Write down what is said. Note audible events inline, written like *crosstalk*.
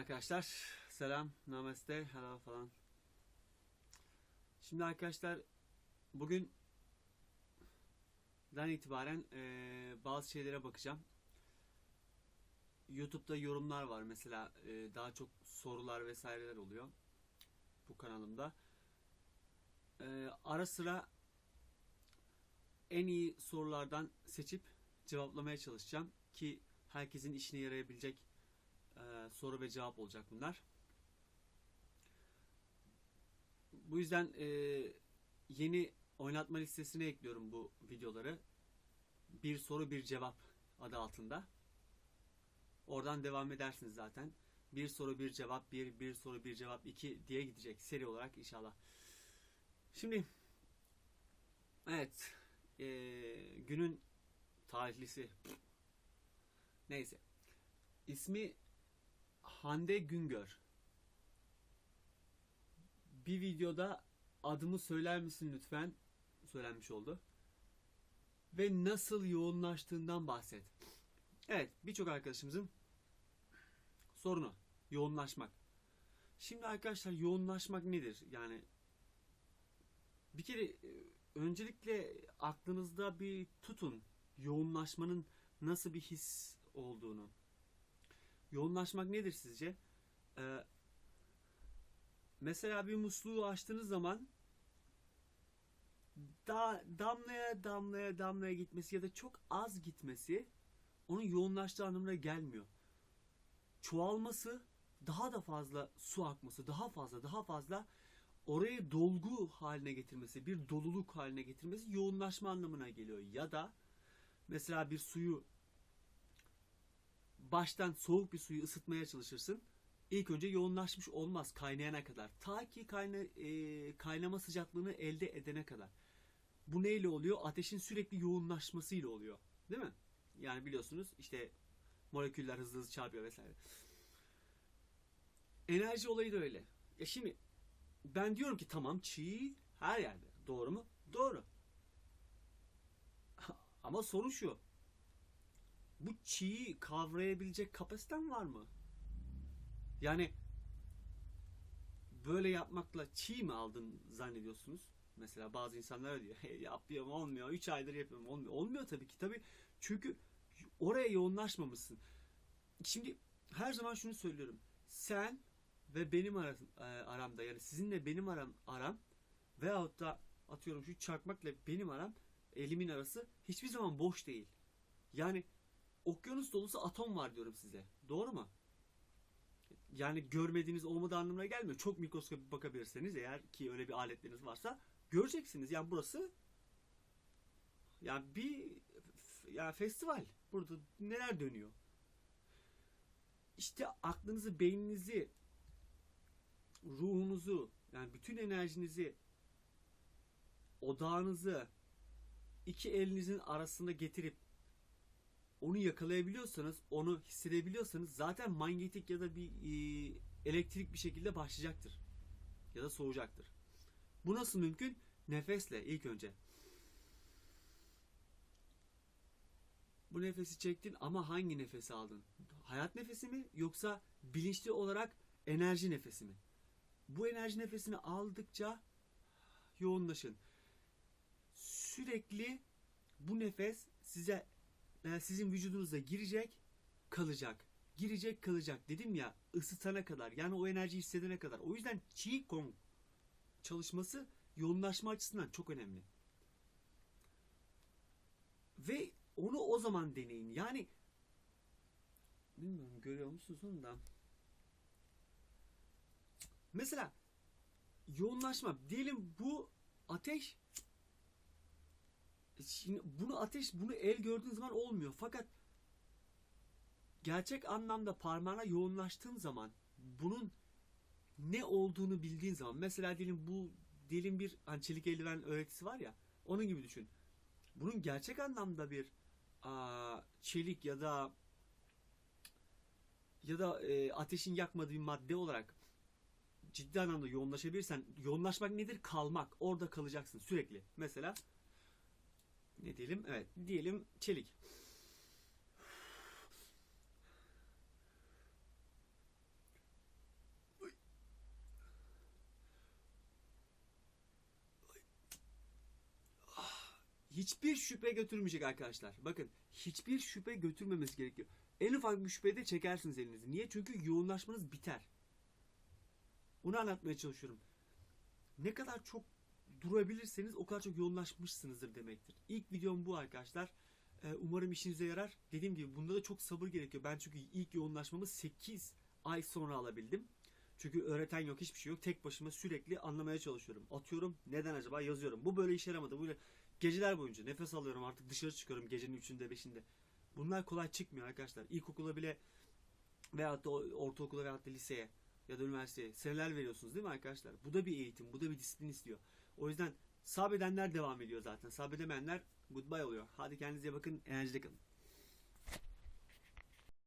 arkadaşlar. Selam, namaste, hello falan. Şimdi arkadaşlar bugün den itibaren eee, bazı şeylere bakacağım. YouTube'da yorumlar var mesela eee, daha çok sorular vesaireler oluyor bu kanalımda. Eee, ara sıra en iyi sorulardan seçip cevaplamaya çalışacağım ki herkesin işine yarayabilecek e, soru ve cevap olacak bunlar. Bu yüzden e, yeni oynatma listesine ekliyorum bu videoları. Bir soru bir cevap adı altında. Oradan devam edersiniz zaten. Bir soru bir cevap bir, bir soru bir cevap iki diye gidecek seri olarak inşallah. Şimdi evet e, günün tarihlisi neyse ismi Hande Güngör. Bir videoda adımı söyler misin lütfen? Söylenmiş oldu. Ve nasıl yoğunlaştığından bahset. Evet, birçok arkadaşımızın sorunu yoğunlaşmak. Şimdi arkadaşlar yoğunlaşmak nedir? Yani bir kere e, öncelikle aklınızda bir tutun yoğunlaşmanın nasıl bir his olduğunu. Yoğunlaşmak nedir sizce? Ee, mesela bir musluğu açtığınız zaman da, damlaya damlaya damlaya gitmesi ya da çok az gitmesi onun yoğunlaştığı anlamına gelmiyor. Çoğalması daha da fazla su akması, daha fazla daha fazla orayı dolgu haline getirmesi, bir doluluk haline getirmesi yoğunlaşma anlamına geliyor. Ya da mesela bir suyu baştan soğuk bir suyu ısıtmaya çalışırsın. İlk önce yoğunlaşmış olmaz kaynayana kadar. Ta ki kayna, e, kaynama sıcaklığını elde edene kadar. Bu neyle oluyor? Ateşin sürekli yoğunlaşmasıyla oluyor. Değil mi? Yani biliyorsunuz işte moleküller hızlı hızlı çarpıyor vesaire. Enerji olayı da öyle. Ya şimdi ben diyorum ki tamam çiğ her yerde. Doğru mu? Doğru. *laughs* Ama soru şu bu çiği kavrayabilecek kapasiten var mı? Yani böyle yapmakla çiğ mi aldın zannediyorsunuz? Mesela bazı insanlar diyor. Hey, yapıyorum olmuyor. 3 aydır yapıyorum olmuyor. Olmuyor tabii ki. Tabii çünkü oraya yoğunlaşmamışsın. Şimdi her zaman şunu söylüyorum. Sen ve benim ara- e, aramda yani sizinle benim aram, aram veyahut da atıyorum şu çakmakla benim aram elimin arası hiçbir zaman boş değil. Yani okyanus dolusu atom var diyorum size. Doğru mu? Yani görmediğiniz olmadığı anlamına gelmiyor. Çok mikroskopik bakabilirseniz eğer ki öyle bir aletleriniz varsa göreceksiniz. Yani burası yani bir ya festival. Burada neler dönüyor? İşte aklınızı, beyninizi, ruhunuzu, yani bütün enerjinizi, odağınızı iki elinizin arasında getirip onu yakalayabiliyorsanız, onu hissedebiliyorsanız zaten manyetik ya da bir e, elektrik bir şekilde başlayacaktır. Ya da soğuyacaktır. Bu nasıl mümkün? Nefesle ilk önce. Bu nefesi çektin ama hangi nefesi aldın? Hayat nefesi mi yoksa bilinçli olarak enerji nefesi mi? Bu enerji nefesini aldıkça yoğunlaşın. Sürekli bu nefes size sizin vücudunuza girecek, kalacak. Girecek, kalacak. Dedim ya ısıtana kadar. Yani o enerjiyi hissedene kadar. O yüzden Qi Gong çalışması yoğunlaşma açısından çok önemli. Ve onu o zaman deneyin. Yani bilmiyorum görüyor musunuz onu da. Mesela yoğunlaşma. Diyelim bu ateş Şimdi bunu ateş, bunu el gördüğün zaman olmuyor. Fakat gerçek anlamda parmağına yoğunlaştığın zaman bunun ne olduğunu bildiğin zaman mesela diyelim bu diyelim bir hani çelik eldiven öğretisi var ya onun gibi düşün. Bunun gerçek anlamda bir aa, çelik ya da ya da e, ateşin yakmadığı bir madde olarak ciddi anlamda yoğunlaşabilirsen yoğunlaşmak nedir? Kalmak. Orada kalacaksın sürekli. Mesela ne diyelim? Evet, diyelim çelik. Hiçbir şüphe götürmeyecek arkadaşlar. Bakın hiçbir şüphe götürmemesi gerekiyor. En ufak bir şüphede çekersiniz elinizi. Niye? Çünkü yoğunlaşmanız biter. Bunu anlatmaya çalışıyorum. Ne kadar çok durabilirseniz o kadar çok yoğunlaşmışsınızdır demektir. İlk videom bu arkadaşlar. Ee, umarım işinize yarar. Dediğim gibi bunda da çok sabır gerekiyor. Ben çünkü ilk yoğunlaşmamı 8 ay sonra alabildim. Çünkü öğreten yok, hiçbir şey yok. Tek başıma sürekli anlamaya çalışıyorum. Atıyorum, neden acaba yazıyorum. Bu böyle işe yaramadı. Böyle geceler boyunca nefes alıyorum artık dışarı çıkıyorum gecenin 3'ünde 5'inde. Bunlar kolay çıkmıyor arkadaşlar. İlkokula bile veyahut da ortaokula veyahut da liseye ya da üniversiteye seneler veriyorsunuz değil mi arkadaşlar? Bu da bir eğitim, bu da bir disiplin istiyor. O yüzden sabredenler devam ediyor zaten. Sabredemeyenler goodbye oluyor. Hadi kendinize bakın, enerjide kalın.